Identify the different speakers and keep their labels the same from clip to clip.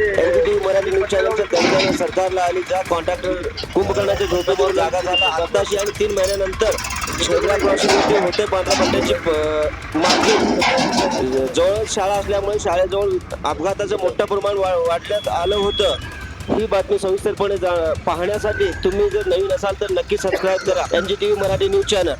Speaker 1: NDTV Marathi news चॅनलच्या दर्जाने सरकारला आली ज्या कॉन्ट्रॅक्टर कुंभकर्णाच्या झोपेवर जागा झाला आताशी आणि तीन महिन्यानंतर शेवरा ते होते पांढऱ्या पट्ट्याची मागणी जवळ शाळा असल्यामुळे शाळेजवळ अपघाताचं मोठं प्रमाण वा वाढण्यात आलं होतं. ही बातमी सविस्तरपणे जा- पाहण्यासाठी तुम्ही जर नवीन असाल तर नक्की सबस्क्राईब करा. N G T V Marathi news channel.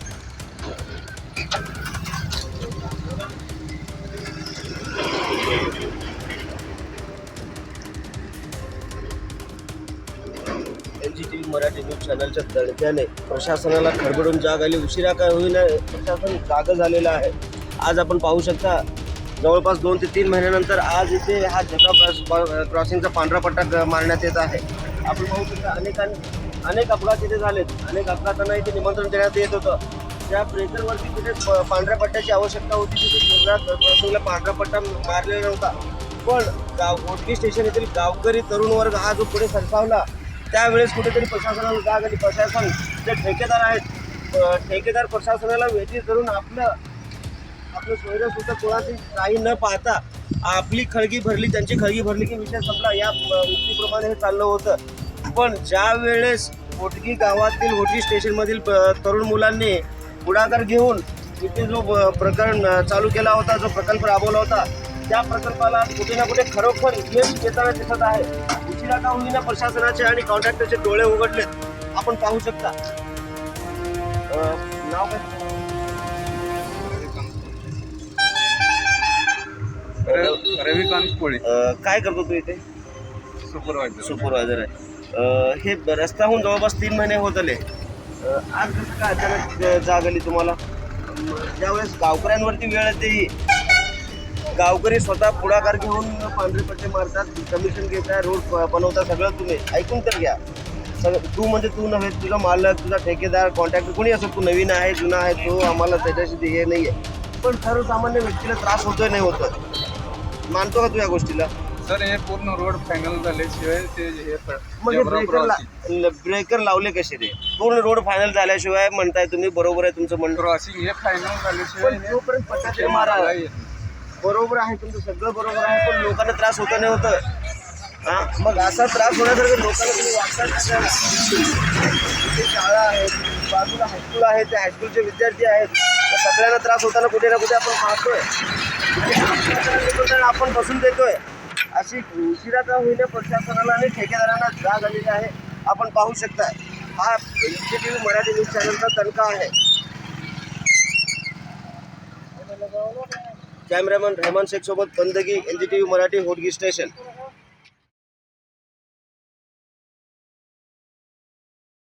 Speaker 1: Marathi news चॅनलच्या दणक्याने प्रशासनाला खडबडून जाग आली. उशिरा काय होईना प्रशासन जाग झालेलं आहे. आज आपण पाहू शकता जवळपास दोन ते तीन महिन्यानंतर आज इथे हा जगा क्रॉसिंगचा पांढरा पट्टा मारण्यात येत आहे. आपण पाहू शकता अनेकांनी अनेक अपघात इथे झालेत. अनेक अपघातांना इथे निमंत्रण देण्यात येत होतं. त्या ब्रेकरवरती तिथे प- पांढऱ्या पट्ट्याची आवश्यकता होती. तिथे शेवरा क्रॉसिंगला पांढरा पट्टा मारलेला नव्हता. पण गाव गोटकी स्टेशन येथील गावकरी तरुण वर्ग हा जो पुढे सरसावला त्यावेळेस कुठेतरी प्रशासनाला जाग आणि प्रशासन जे ठेकेदार आहेत ठेकेदार प्रशासनाला वेठी धरून आपलं आपलं सोयरं सुद्धा कोणाची काही न पाहता आपली खळगी भरली त्यांची खळगी भरली की विषय संपला. या अ, उक्तीप्रमाणे हे चाललं होतं. पण ज्या वेळेस होटगी गावातील होटगी स्टेशनमधील तरुण मुलांनी पुढाकार घेऊन तिथे जो प्रकरण चालू केला होता जो प्रकल्प राबवला होता त्या प्रकल्पाला कुठे ना कुठे खरोखर यश येताना दिसत आहे. का होईना प्रशासनाचे आणि कॉन्ट्रॅक्टरचे डोळे उघडलेत आपण पाहू शकता. नाव काय?
Speaker 2: रविकांत कोळी.
Speaker 1: काय करतो तू इथे?
Speaker 2: सुपरवायझर
Speaker 1: सुपरवायझर आहे. हे रस्त्याहून जवळपास तीन महिने होत आले. आज कसं काय अचानक जाग आली तुम्हाला? ज्यावेळेस गावकऱ्यांवरती वेळ येते ही, गावकरी स्वतः पुढाकार घेऊन पांढरे पट्टे मारतात कमिशन घेतात रोड ब- बनवतात सगळं तुम्ही. ऐकून तर घ्या. सगळं तू म्हणजे तू नव्हे तुझा मालक तुझा ठेकेदार कॉन्ट्रॅक्टर कोणी असो तू नवीन आहे जुना आहे तो आम्हाला त्याच्याशी हे नाही आहे पण सर्वसामान्य व्यक्तीला त्रास होतोय नाही होतं मानतो का तू या गोष्टीला?
Speaker 2: सर हे पूर्ण रोड फायनल झाल्याशिवाय ते हे
Speaker 1: ब्रेकर ला- ब्रेकर लावले कसे रे पूर्ण रोड फायनल झाल्याशिवाय म्हणताय तुम्ही बरोबर आहे तुमचं
Speaker 2: क्रॉसिंग हे फायनल झाल्याशिवाय ते
Speaker 1: मारा. बरोबर आहे तुमचं सगळं बरोबर आहे पण लोकांना त्रास होता नाही होतं. हा मग असा त्रास होण्यासारखं लोकांना तुम्ही वागतात कशाला? शाळा आहेत बाजूला हायस्कूल आहे त्या हायस्कूलचे विद्यार्थी आहेत तर सगळ्यांना त्रास होताना कुठे ना कुठे आपण पाहतोय. आपण बसून देतोय. अशी उशिरा का होईना प्रशासनाला आणि ठेकेदारांना जाग आलेली आहे. आपण पाहू शकता हा एन मराठी न्यूज चॅनलचा तणका आहे. कॅमेरामन रहमान शेख सोबत बंदगी N G T V Marathi Hodgi station.